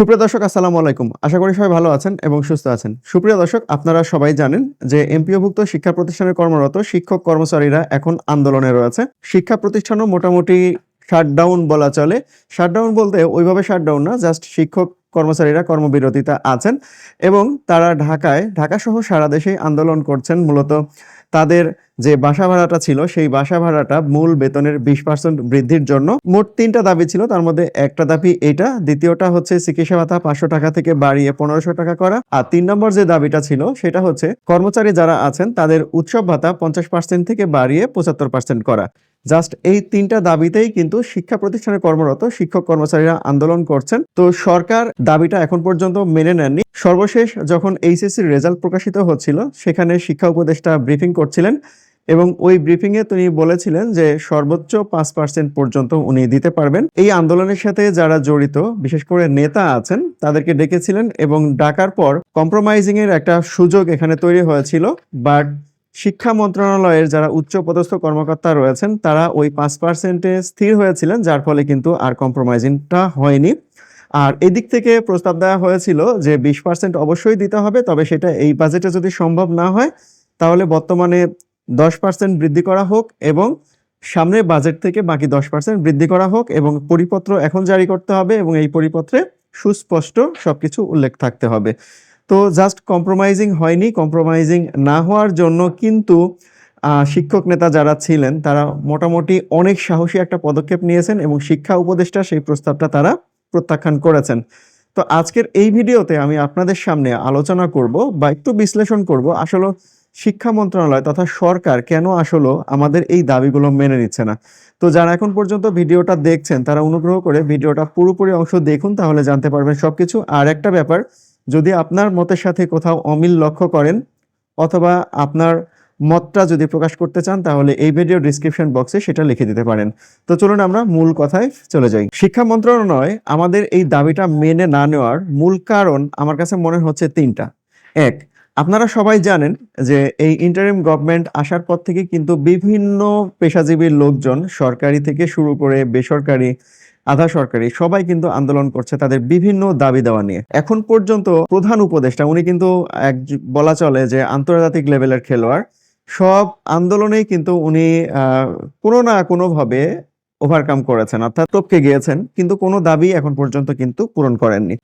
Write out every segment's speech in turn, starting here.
সুপ্রিয় দর্শক, আসসালামু আলাইকুম। আশা করি সবাই ভালো আছেন এবং সুস্থ আছেন। সুপ্রিয় দর্শক, আপনারা সবাই জানেন যে এমপিওভুক্ত শিক্ষা প্রতিষ্ঠানে কর্মরত শিক্ষক কর্মচারীরা এখন আন্দোলনে রয়েছে। শিক্ষা প্রতিষ্ঠানও মোটামুটি শাটডাউন বলা চলে। শাটডাউন বলতে ওইভাবে শাটডাউন না জাস্ট শিক্ষক, কর্মচারীরা, কর্মবিরতিতে আছেন এবং তারা ঢাকায় ঢাকা সহ সারা দেশেই আন্দোলন করছেন। মূলত তাদের যে বাসা ভাড়াটা ছিল, সেই বাসা ভাড়াটা মূল বেতনের বিশ পার্সেন্ট বৃদ্ধির জন্য মোট তিনটা দাবি ছিল। তার মধ্যে একটা দাবি এটা, দ্বিতীয়টা হচ্ছে চিকিৎসা ভাতা পাঁচশো টাকা থেকে বাড়িয়ে পনেরোশো টাকা করা। আর তিন নম্বর যে দাবিটা ছিল, সেটা হচ্ছে কর্মচারী যারা আছেন, তাদের উৎসব ভাতা পঞ্চাশ পার্সেন্ট থেকে বাড়িয়ে পঁচাত্তর পার্সেন্ট করা। জাস্ট এই তিনটা দাবিতেই কিন্তু শিক্ষা প্রতিষ্ঠানে কর্মরত শিক্ষক কর্মচারীরা আন্দোলন করছেন। তো সরকার দাবিটা এখন পর্যন্ত মেনে নেননি। সর্বশেষ যখন এইচএসসির রেজাল্ট প্রকাশিত হচ্ছিল, সেখানে শিক্ষা উপদেষ্টা ব্রিফিং করছিলেন এবং ওই ব্রিফিং এ তিনি বলেছিলেন যে সর্বোচ্চ পাঁচ পার্সেন্ট পর্যন্ত উনি দিতে পারবেন। এই আন্দোলনের সাথে যারা জড়িত, বিশেষ করে নেতা আছেন, তাদেরকে ডেকেছিলেন এবং ডাকার পর কম্প্রোমাইজিং এর একটা সুযোগ এখানে তৈরি হয়েছিল। বাট শিক্ষা মন্ত্রণালয়ের যারা উচ্চ পদস্থ কর্মকর্তা রয়েছেন, তারা ওই পাঁচ পার্সেন্টে স্থির হয়েছিলেন, যার ফলে কিন্তু আর কম্প্রোমাইজিংটা হয়নি। আর এদিক থেকে প্রস্তাব দেওয়া হয়েছিল যে বিশ পার্সেন্ট অবশ্যই দিতে হবে, তবে সেটা এই বাজেটে যদি সম্ভব না হয়, তাহলে বর্তমানে দশ পার্সেন্ট বৃদ্ধি করা হোক এবং সামনের বাজেট থেকে বাকি দশ পার্সেন্ট বৃদ্ধি করা হোক এবং পরিপত্র এখন জারি করতে হবে এবং এই পরিপত্রে সুস্পষ্ট সবকিছু উল্লেখ থাকতে হবে। তো জাস্ট কম্প্রোমাইজিং হয়নি, কম্প্রোমাইজিং না হওয়ার জন্য কিন্তু শিক্ষক নেতা যারা ছিলেন, তারা মোটামুটি অনেক সাহসী একটা পদক্ষেপ নিয়েছেন এবং শিক্ষা উপদেষ্টা সেই প্রস্তাবটা তারা প্রত্যাখ্যান করেছেন। তো আজকের এই ভিডিওতে আমি আপনাদের সামনে আলোচনা করব বা একটু বিশ্লেষণ করব আসলে শিক্ষা মন্ত্রণালয় তথা সরকার কেন আসলে আমাদের এই দাবিগুলো মেনে নিচ্ছে না। তো যারা এখন পর্যন্ত ভিডিওটা দেখছেন, তারা অনুগ্রহ করে ভিডিওটা পুরোপুরি অংশ দেখুন, তাহলে জানতে পারবেন সবকিছু। আর একটা ব্যাপার যদি আপনার মতের সাথে কোথাও অমিল লক্ষ্য করেন অথবা আপনার মতটা যদি প্রকাশ করতে চান, তাহলে এই ভিডিও ডিসক্রিপশন বক্সে সেটা লিখে দিতে পারেন। তো চলুন আমরা মূল কথায় চলে যাই। শিক্ষা মন্ত্রণালয় আমাদের এই দাবিটা মেনে না নেওয়ার মূল কারণ আমার কাছে মনে হচ্ছে তিনটা। এক, আপনারা সবাই জানেন যে এই ইন্টারিম গভর্নমেন্ট আসার পর থেকে কিন্তু বিভিন্ন পেশাজীবী লোকজন সরকারি থেকে শুরু করে বেসরকারি আধা সরকারি, সবাই কিন্তু আন্দোলন করছে তাদের বিভিন্ন দাবি দেওয়া নিয়ে। এখন পর্যন্ত প্রধান উপদেষ্টা, উনি কিন্তু এক বলা চলে যে আন্তর্জাতিক লেভেলের খেলোয়াড়, সব আন্দোলনেই কিন্তু উনি কোনো না কোনোভাবে ওভারকাম করেছেন, অর্থাৎ টপকে গিয়েছেন, কিন্তু কোনো দাবি এখন পর্যন্ত কিন্তু পূরণ করেননি।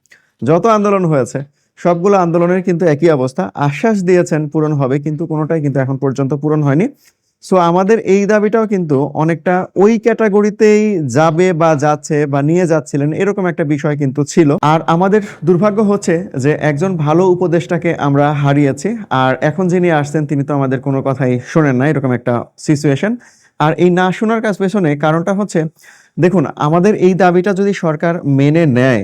যত আন্দোলন হয়েছে, সবগুলো আন্দোলনের কিন্তু একই অবস্থা, আশ্বাস দিয়েছেন পূরণ হবে, কিন্তু কোনোটাই কিন্তু এখন পর্যন্ত পূরণ হয়নি। সো আমাদের এই দাবিটাও কিন্তু অনেকটা ওই ক্যাটাগরিতেই যাবে বা যাচ্ছে বা নিয়ে যাচ্ছিলেন এরকম একটা বিষয় কিন্তু ছিল। আর আমাদের দুর্ভাগ্য হচ্ছে যে একজন ভালো উপদেষ্টাকে আমরা হারিয়েছি, আর এখন যিনি আসছেন তিনি তো আমাদের কোনো কথাই শোনেন না, এরকম একটা সিচুয়েশন আর এই না শোনার কাজ পেছনে কারণটা হচ্ছে, দেখুন, আমাদের এই দাবিটা যদি সরকার মেনে নেয়,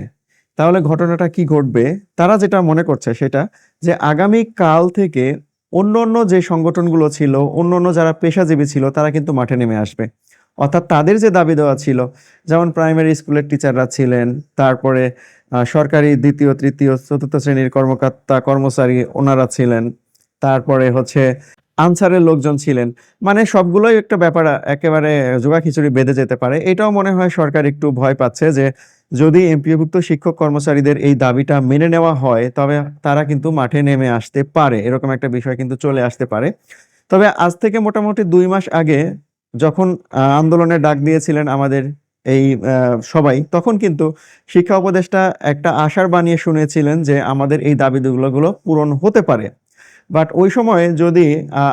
তাহলে ঘটনাটা কি ঘটবে? তারা যেটা মনে করছে সেটা যে আগামী কাল থেকে অন্য অন্য যে সংগঠনগুলো ছিল, অন্য অন্য যারা পেশাজীবী ছিল, তারা কিন্তু মাঠে নেমে আসবে। অর্থাৎ তাদের যে দাবি দেওয়া ছিল, যেমন প্রাইমারি স্কুলের টিচাররা ছিলেন, তারপরে সরকারি দ্বিতীয়, তৃতীয়, চতুর্থ শ্রেণির কর্মকর্তা, কর্মচারী ওনারা ছিলেন, তারপরে হচ্ছে আনসারের লোকজন ছিলেন। মানে সবগুলোই একটা ব্যাপার একেবারে জোগা খিচুড়ি বেঁধে যেতে পারে। এটাও মনে হয় সরকার একটু ভয় পাচ্ছে যে যদি এমপিওভুক্ত শিক্ষক কর্মচারীদের এই দাবিটা মেনে নেওয়া হয় তবে তারা কিন্তু মাঠে নেমে আসতে পারে। এরকম একটা বিষয় কিন্তু চলে আসতে পারে। তবে আজ থেকে মোটামুটি দুই মাস আগে যখন আহ, আন্দোলনের ডাক দিয়েছিলেন আমাদের এই সবাই তখন কিন্তু শিক্ষা উপদেষ্টা একটা আশার বানিয়ে শুনেছিলেন যে আমাদের এই দাবিগুলো পূরণ হতে পারে। বাট ওই সময়ে যদি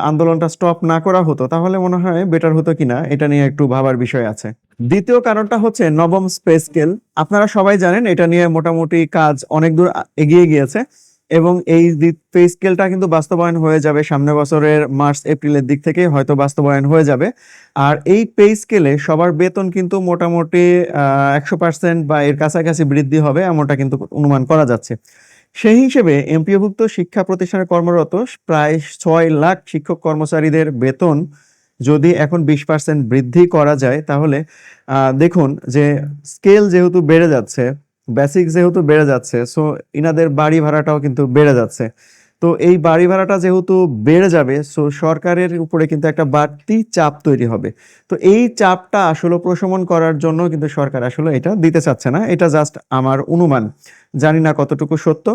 আন্দোলনটা স্টপ না করা হতো, তাহলে মনে হয় বেটার হতো কিনা, এটা নিয়ে একটু ভাবার বিষয় আছে। দ্বিতীয় কারণটা হচ্ছে নবম স্পেস স্কেল আপনারা সবাই জানেন, এটা নিয়ে মোটামুটি কাজ অনেক দূর এগিয়ে গিয়েছে এবং এই পে স্কেলটা কিন্তু বাস্তবায়ন হয়ে যাবে সামনের বছরের মার্চ, এপ্রিলের দিক থেকে হয়তো বাস্তবায়ন হয়ে যাবে। আর এই পে স্কেলে সবার বেতন কিন্তু মোটামুটি একশো পার্সেন্ট বা এর কাছাকাছি বৃদ্ধি হবে, এমনটা কিন্তু অনুমান করা যাচ্ছে। সেই হিসেবে এমপিওভুক্ত শিক্ষা প্রতিষ্ঠানে কর্মরত প্রায় ছয় লাখ শিক্ষক কর্মচারীদের বেতন যদি এখন বিশ পার্সেন্ট বৃদ্ধি করা যায়, তাহলে দেখুন যে স্কেল যেহেতু বেড়ে যাচ্ছে বেসিক যেহেতু বেড়ে যাচ্ছে সো ইনাদের বাড়ি ভাড়াটাও কিন্তু বেড়ে যাচ্ছে। তো এই বাড়ি ভাড়াটা যেহেতু বেড়ে যাবে সো সরকারের উপরে কিন্তু একটা বাড়তি চাপ তৈরি হবে। তো এই চাপটা আসলে প্রশমন করার জন্য কিন্তু সরকার আসলে এটা দিতে চাচ্ছে না, এটা জাস্ট আমার অনুমান। জানি না কতটুকু সত্য।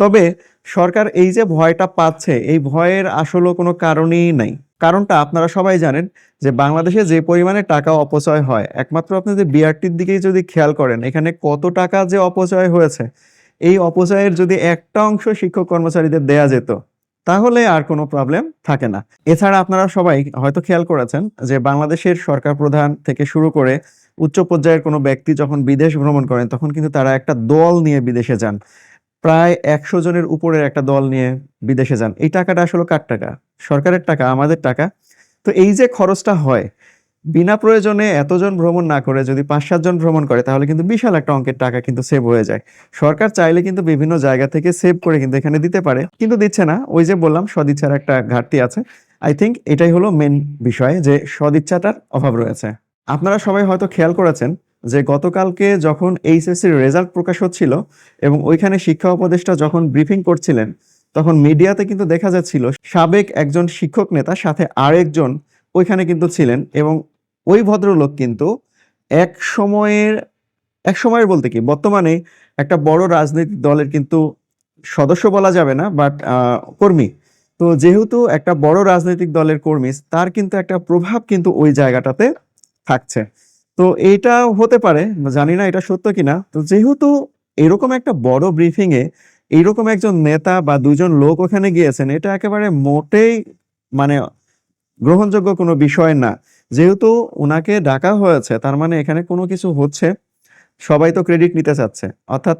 তবে সরকার এই যে ভয়টা পাচ্ছে, এই ভয়ের আসলে কোনো কারণই নাই। কারণটা আপনারা সবাই জানেন যে বাংলাদেশে যে পরিমাণে টাকা অপচয় হয়, একমাত্র আপনি যে বিআরটির দিকেই যদি খেয়াল করেন, এখানে কত টাকা যে অপচয় হয়েছে এই অপচয়ের যদি একটা অংশ শিক্ষক কর্মচারীদের দেয়া যেত, তাহলে আর কোনো প্রবলেম থাকে না। এছাড়া আপনারা সবাই হয়তো খেয়াল করেছেন যে বাংলাদেশের সরকার প্রধান থেকে শুরু করে উচ্চ পর্যায়ের কোনো ব্যক্তি যখন বিদেশ ভ্রমণ করেন, তখন কিন্তু তারা একটা দল নিয়ে বিদেশে যান। প্রায় একশো জনের উপরের একটা দল নিয়ে বিদেশে যান। এই টাকাটা আসলে কার টাকা? সরকারের টাকা, আমাদের টাকা। তো এই যে খরচটা হয় বিনা প্রয়োজনে এতজন ভ্রমণ না করে যদি পাঁচ সাতজন ভ্রমণ করে, তাহলে কিন্তু বিশাল একটা অঙ্কের টাকা কিন্তু সেভ হয়ে যায়। সরকার চাইলে কিন্তু বিভিন্ন জায়গা থেকে সেভ করে কিন্তু এখানে দিতে পারে, কিন্তু দিচ্ছে না। ওই যে বললাম, সদিচ্ছার একটা ঘাটতি আছে। আই থিঙ্ক এটাই হলো মেন বিষয় যে সদিচ্ছাটার অভাব রয়েছে। আপনারা সবাই হয়তো খেয়াল করেছেন যে গতকালকে যখন এইচএসসির রেজাল্ট প্রকাশ হচ্ছিল এবং ওইখানে শিক্ষা উপদেষ্টা যখন ব্রিফিং করছিলেন, তখন মিডিয়াতে কিন্তু দেখা যাচ্ছিল সাবেক একজন শিক্ষক নেতা, সাথে আরেকজন ওইখানে কিন্তু ছিলেন এবং ওই ভদ্রলোক কিন্তু এক সময়ের এক সময়ের বলতে কি, বর্তমানে একটা বড় রাজনৈতিক দলের কিন্তু সদস্য বলা যাবে না বাট কর্মী। তো যেহেতু একটা বড় রাজনৈতিক দলের কর্মী, তার কিন্তু একটা প্রভাব কিন্তু ওই জায়গাটাতে থাকছে। তো এইটা হতে পারে, জানি না এটা সত্য কিনা। তো যেহেতু এরকম একটা বড় ব্রিফিং এ এইরকম একজন নেতা বা দুজন লোক ওখানে গিয়েছেন, এটা একেবারে মোটেই মানে গ্রহণযোগ্য কোনো বিষয় না। যেহেতু ওনাকে ডাকা হয়েছে, তার মানে এখানে কোনো কিছু হচ্ছে, সবাই তো ক্রেডিট নিতে চাচ্ছে। অর্থাৎ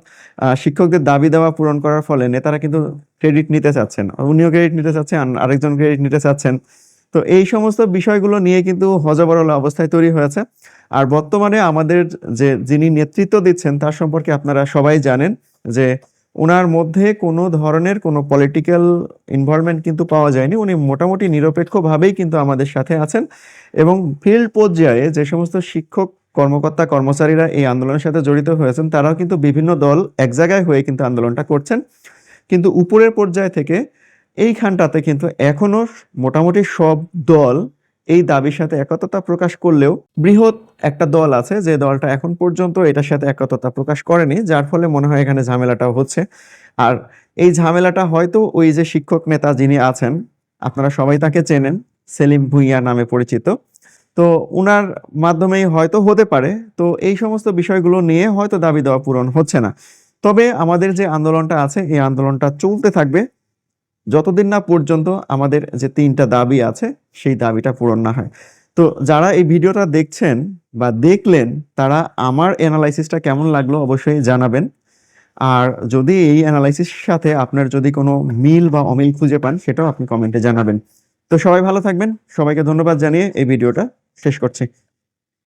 শিক্ষকদের দাবি দেওয়া পূরণ করার ফলে নেতারা কিন্তু ক্রেডিট নিতে চাচ্ছেন, উনিও ক্রেডিট নিতে চাচ্ছেন আরেকজন ক্রেডিট নিতে চাচ্ছেন। তো এই সমস্ত বিষয়গুলো নিয়ে কিন্তু হজবরল অবস্থায় তৈরি হয়েছে। আর বর্তমানে আমাদের যে, যিনি নেতৃত্ব দিচ্ছেন, তার সম্পর্কে আপনারা সবাই জানেন যে ওনার মধ্যে কোনো ধরনের কোনো পলিটিক্যাল ইনভলভমেন্ট কিন্তু পাওয়া যায়নি। উনি মোটামুটি নিরপেক্ষভাবেই কিন্তু আমাদের সাথে আছেন এবং ফিল্ড পর্যায়ে যে সমস্ত শিক্ষক, কর্মকর্তা, কর্মচারীরা এই আন্দোলনের সাথে জড়িত হয়েছেন, তারাও কিন্তু বিভিন্ন দল এক জায়গায় হয়ে কিন্তু আন্দোলনটা করছেন। কিন্তু উপরের পর্যায় থেকে এইখানটাতে কিন্তু এখনও মোটামুটি সব দল এই দাবির সাথে একততা প্রকাশ করলেও বৃহৎ একটা দল আছে যে দলটা এখন পর্যন্ত এটার সাথে একততা প্রকাশ করেনি, যার ফলে মনে হয় এখানে ঝামেলাটাও হচ্ছে। আর এই ঝামেলাটা হয়তো ওই যে শিক্ষক নেতা যিনি আছেন, আপনারা সবাই তাকে চেনেন, সেলিম ভুইয়া নামে পরিচিত। তো উনার মাধ্যমেই হয়তো হতে পারে। তো এই সমস্ত বিষয়গুলো নিয়ে হয়তো দাবি দেওয়া পূরণ হচ্ছে না। তবে আমাদের যে আন্দোলনটা আছে, এই আন্দোলনটা চলতে থাকবে। যতদিন না পর্যন্ত আমাদের যে তিনটা দাবি আছে, সেই দাবিটা পূরণ না হয়। তো যারা এই ভিডিওটা দেখছেন বা দেখলেন, তারা আমার অ্যানালাইসিসটা কেমন লাগল অবশ্যই জানাবেন। আর যদি এই অ্যানালাইসিসের সাথে আপনার যদি কোনো মিল বা অমিল খুঁজে পান, সেটাও আপনি কমেন্টে জানাবেন। তো সবাই ভালো থাকবেন। সবাইকে ধন্যবাদ জানিয়ে এই ভিডিওটা শেষ করছি।